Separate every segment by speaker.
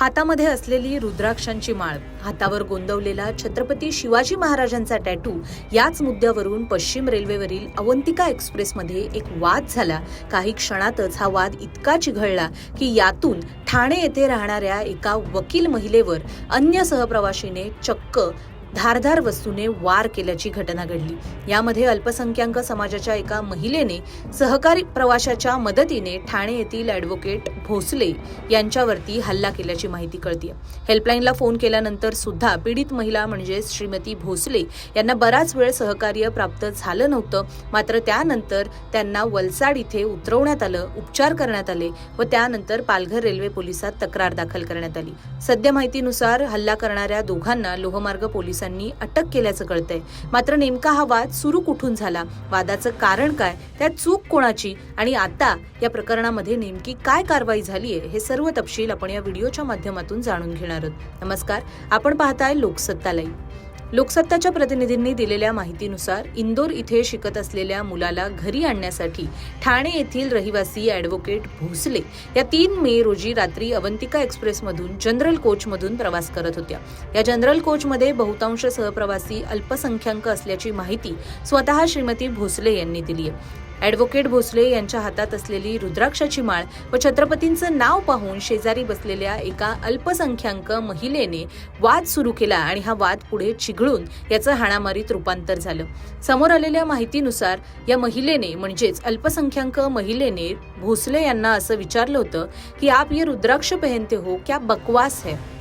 Speaker 1: हातामध्ये असलेली रुद्राक्षांची माळ हातावर गोंदवलेला छत्रपती शिवाजी महाराजांचा टॅटू याच मुद्द्यावरून पश्चिम रेल्वेवरील अवंतिका एक्सप्रेसमध्ये एक वाद झाला. काही क्षणातच हा वाद इतका चिघळला की यातून ठाणे येथे राहणाऱ्या एका वकील महिलेवर अन्य सहप्रवाशीने चक्क धारधार वस्तूने वार केल्याची घटना घडली. यामध्ये अल्पसंख्याक समाजाच्या एका महिलेने सहकारी प्रवाशाच्या मदतीने ठाणे येथील ॲडव्होकेट भोसले यांच्यावरती हल्ला केल्याची माहिती कळतीये. हेल्पलाईनला फोन केल्यानंतर सुद्धा पीडित महिला म्हणजे श्रीमती भोसले यांना बराच वेळ सहकार्य प्राप्त झालं नव्हतं. मात्र त्यानंतर त्यांना वलसाड इथे उतरवण्यात आलं उपचार करण्यात आले व त्यानंतर पालघर रेल्वे पोलिसात तक्रार दाखल करण्यात आली. सद्य माहितीनुसार हल्ला करणाऱ्या दोघांना लोहमार्ग पोलिसांनी अटक केल्याचं कळतंय. मात्र नेमका हा वाद सुरू कुठून झाला? वादाचं कारण काय? त्यात चूक कोणाची? आणि आता या प्रकरणामध्ये नेमकी काय कारवाई झालीय हे सर्व तपशील आपण या व्हिडिओच्या माध्यमातून जाणून घेणार आहोत. नमस्कार आपण पाहताय लोकसत्ता लाईव्ह लोकसत्ताच्या प्रतिनिधींनी दिलेल्या माहितीनुसार इंदोर इथे शिकत असलेल्या मुलाला घरी आणण्यासाठी ठाणे येथील रहिवासी ॲडव्होकेट भोसले या तीन मे रोजी रात्री अवंतिका एक्सप्रेसमधून जनरल कोचमधून प्रवास करत होत्या. या जनरल कोचमध्ये बहुतांश सहप्रवासी अल्पसंख्याक असल्याची माहिती स्वतः श्रीमती भोसले यांनी दिली आहे. ॲडव्होकेट भोसले यांच्या हातात असलेली रुद्राक्षाची माळ व छत्रपतींचं नाव पाहून शेजारी बसलेल्या एका अल्पसंख्याक महिलेने वाद सुरू केला आणि हा वाद पुढे चिघळून याचं हाणामारीत रूपांतर झालं. समोर आलेल्या माहितीनुसार या महिलेने म्हणजेच अल्पसंख्याक महिलेने भोसले यांना असं विचारलं होतं की आप ये रुद्राक्ष पहनते हो? क्या बकवास है?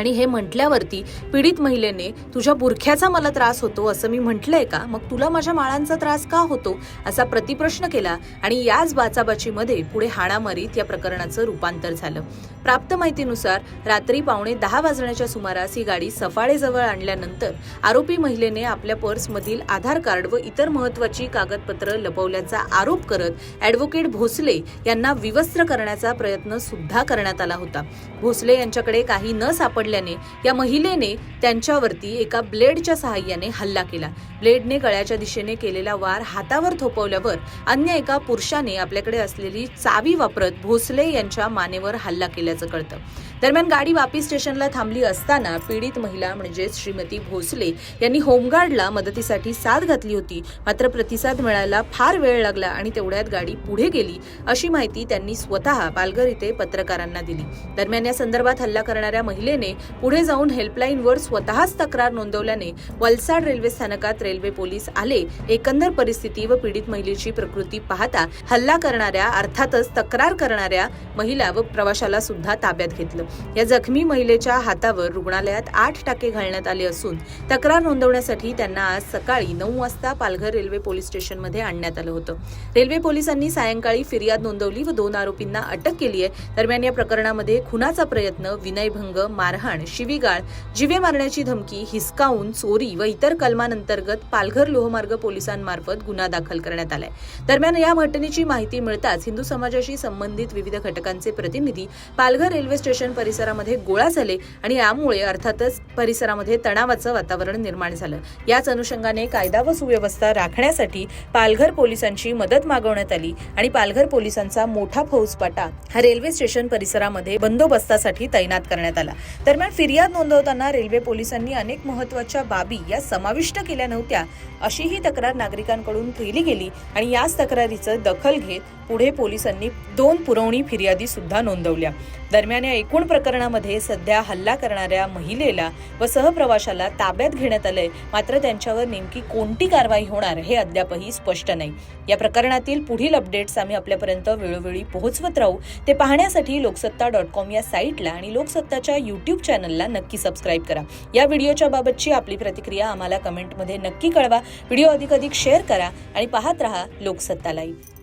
Speaker 1: आणि हे म्हटल्यावरती पीडित महिलेने तुझ्या बुरख्याचा मला त्रास होतो असं मी म्हटलंय का? मग तुला माझ्या माळांचा त्रास का होतो? असा प्रतिप्रश्न केला आणि याच बाचाबाचीमध्ये पुढे हाणामारीत या प्रकरणाचं रूपांतर झालं. प्राप्त माहितीनुसार रात्री पावणे दहा वाजण्याच्या सुमारास ही गाडी सफाळेजवळ आणल्यानंतर आरोपी महिलेने आपल्या पर्समधील आधार कार्ड व इतर महत्वाची कागदपत्र लपवल्याचा आरोप करत ॲडव्होकेट भोसले यांना विवस्त्र करण्याचा प्रयत्न सुद्धा करण्यात आला होता. भोसले यांच्याकडे काही न सापडल्याने या महिलेने त्यांच्यावरती एका ब्लेडच्या सहाय्याने हल्ला केला. ब्लेडने गळ्याच्या दिशेने केलेला वार हातावर थोपवल्यावर अन्य एका पुरुषाने आपल्याकडे असलेली चावी वापरत भोसले यांच्या मानेवर हल्ला केल्याचं कळतं. दरम्यान गाडी वापी स्टेशनला थांबली असताना पीडित महिला म्हणजेच श्रीमती भोसले यांनी होमगार्डला मदतीसाठी साथ घातली होती. मात्र प्रतिसाद मिळायला फार वेळ लागला आणि तेवढ्यात गाडी पुढे गेली अशी माहिती त्यांनी स्वतः पालघर इथे पत्रकारांना दिली. दरम्यान या संदर्भात हल्ला करणाऱ्या महिलेने पुढे जाऊन हेल्पलाईनवर स्वतःच तक्रार नोंदवल्याने वलसाड रेल्वे स्थानकात रेल्वे पोलीस आले. एकंदर परिस्थिती व पीडित महिलेची प्रकृती पाहता हल्ला करणाऱ्या अर्थातच तक्रार करणाऱ्या महिला व प्रवाशाला सुद्धा ताब्यात घेतलं. या जखमी महिलेच्या हातावर रुग्णालयात आठ टाके घालण्यात आले असून तक्रार नोंदवण्यासाठी त्यांना आज सकाळी नऊ वाजता पालघर रेल्वे पोलीस स्टेशनमध्ये आणण्यात आलं होतं. रेल्वे पोलिसांनी सायंकाळी फिर्याद नोंदवली व दोन आरोपींना अटक केली आहे दरम्यान या प्रकरणामध्ये खुनाचा प्रयत्न विनयभंग मारहाण शिवीगाळ जिवे मारण्याची धमकी हिसकावून चोरी व इतर कलमांतर्गत पालघर लोहमार्ग पोलिसांमार्फत गुन्हा दाखल करण्यात आलाय. दरम्यान या घटनेची माहिती मिळताच हिंदू समाजाशी संबंधित विविध घटकांचे प्रतिनिधी पालघर रेल्वे स्टेशन परिसरामध्ये गोळा झाले आणि यामुळे अर्थातच परिसरामध्ये तणावाचं वातावरण निर्माण झालं. याच अनुषंगाने कायदा व सुव्यवस्था राखण्यासाठी पालघर पोलिसांची मदत मागवण्यात आली आणि पालघर पोलिसांचा मोठा फौजपाटा हा रेल्वे स्टेशन परिसरामध्ये बंदोबस्तासाठी तैनात करण्यात आला. दरम्यान फिर्याद नोंदवताना रेल्वे पोलिसांनी अनेक महत्त्वाच्या बाबी या समाविष्ट केल्या नव्हत्या अशीही तक्रार नागरिकांकडून केली गेली आणि याच तक्रारीचं दखल घेत पुढे पोलिसांनी दोन पुरवणी फिर्यादी सुद्धा नोंदवल्या. दरम्यान या एकूण प्रकरणामध्ये सध्या हल्ला करणाऱ्या महिलेला व सहप्रवाशाला ताब्यात घेण्यात आलंय. मात्र त्यांच्यावर नेमकी कोणती कारवाई होणार हे अद्यापही स्पष्ट नाही. या प्रकरणातील पुढील अपडेट्स आम्ही आपल्यापर्यंत वेळोवेळी पोहोचवत राहू. ते पाहण्यासाठी लोकसत्ता डॉट कॉम या साईटला आणि लोकसत्ताच्या युट्यूब चॅनलला नक्की सबस्क्राईब करा. या व्हिडिओच्या बाबतची आपली प्रतिक्रिया आम्हाला कमेंटमध्ये नक्की कळवा. व्हिडिओ अधिक अधिक शेअर करा आणि पाहत रहा लोकसत्ता लाईव्ह.